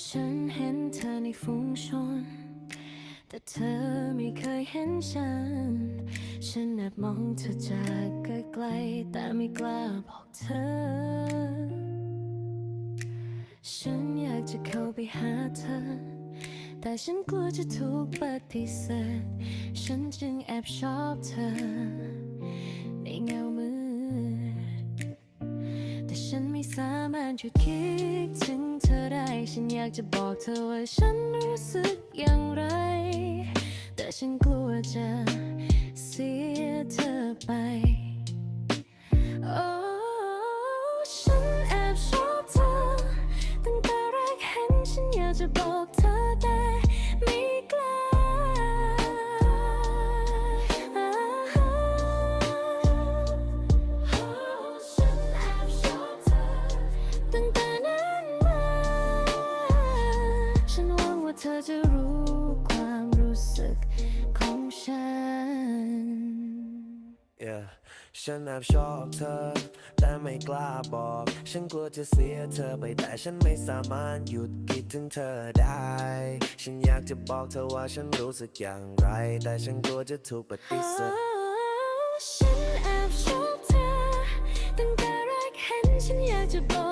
ฉันเห็นเธอในฝูงชน แต่เธอไม่เคยเห็นฉัน ฉันแอบมองเธอจากไกลๆแต่ไม่กล้าบอกเธอ ฉันอยากจะเข้าไปหาเธอ แต่ฉันกลัวจะถูกปฏิเสธ ฉันจึงแอบชอบเธอ ในเงามืดแต่ฉันไม่สามารถหยุดคิดถึงากจะบอกเธอว่าฉันรู้สึกอย่างไร แต่ฉันกลัวจะเสียเธอไปโอ้ฉันแอบชอบเธอ ตั้งแต่แรกเห็นฉันอยากจะบอกเธอแต่ไม่ ฉันแอบชอบเธอ แต่ไม่กล้าบอก ฉันกลัวจะเสียเธอไปแต่ฉันไม่สามารถหยุดคิดถึงเธอได้ ฉันอยากจะบอกเธอว่าฉันรู้สึกอย่างไร แต่ฉันกลัวจะถูกปฏิเสธ ฉันแอบชอบเธอ ตั้งแต่แรกเห็นฉันอยากจะบอก